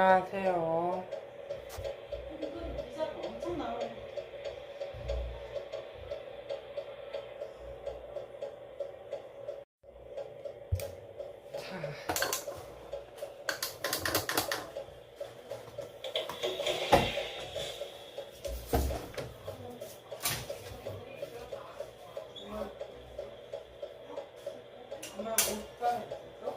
안녕하세요. 자. 엄마 옷가 있어?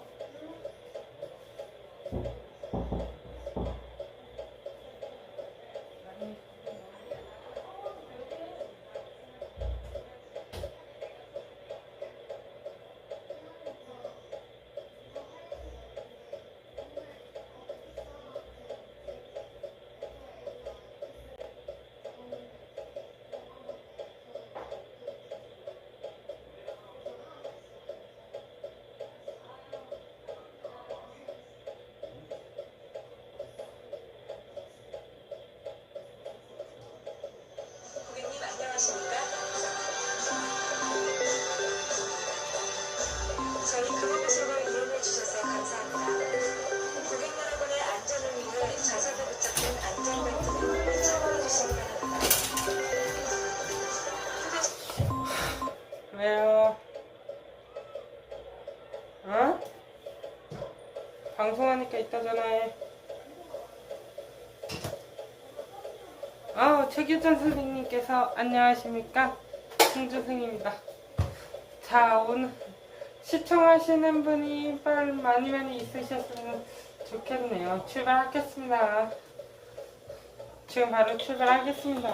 방송하니까 이따 전화해. 아, 최규전 선생님께서 안녕하십니까? 홍주승입니다. 자, 오늘 시청하시는 분이 빨리 많이 많이 있으셨으면 좋겠네요. 출발하겠습니다. 지금 바로 출발하겠습니다.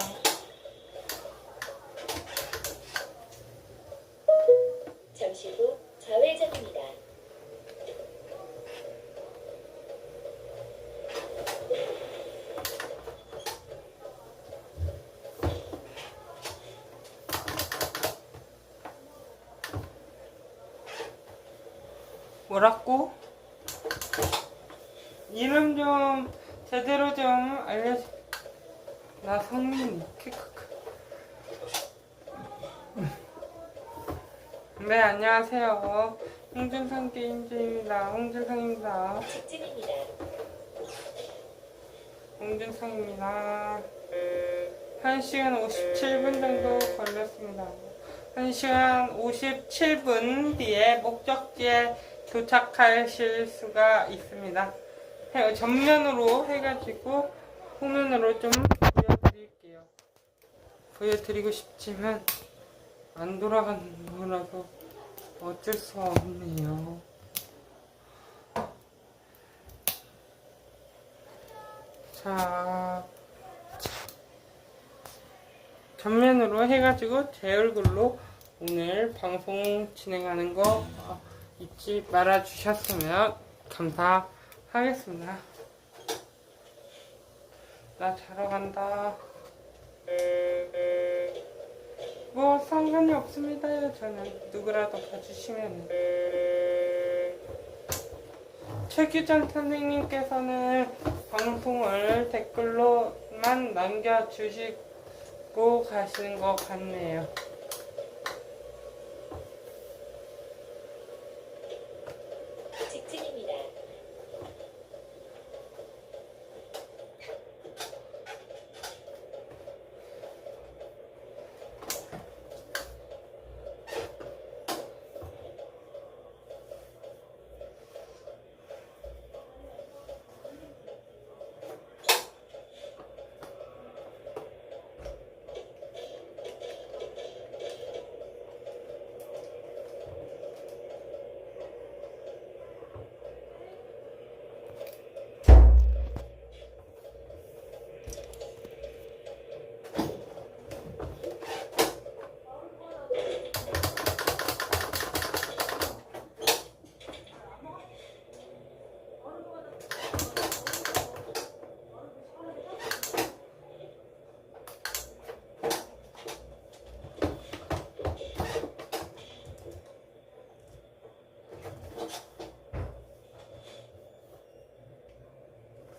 뭐라고? 이름 좀 제대로 좀 알려줘. 나 성민이. 크크크. 네, 안녕하세요. 홍준성 게임즈입니다. 홍준성입니다. 직진입니다. 홍준성입니다. 1시간 57분 정도 걸렸습니다. 1시간 57분 뒤에 목적지에 도착하실 수가 있습니다. 해- 전면으로 해가지고 후면으로 좀 보여드릴게요. 보여드리고 싶지만 안 돌아가는 거라서 어쩔 수가 없네요. 자, 전면으로 해가지고 제 얼굴로 오늘 방송 진행하는 거 어, 잊지 말아 주셨으면 감사하겠습니다. 나 자러 간다. 뭐 상관이 없습니다요. 저는 누구라도 봐주시면. 최규전 선생님께서는 방송을 댓글로만 남겨주시고 가시는 것 같네요.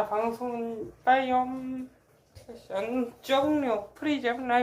자, 방송은 빠이엄 세션 종료 프리즘 라이브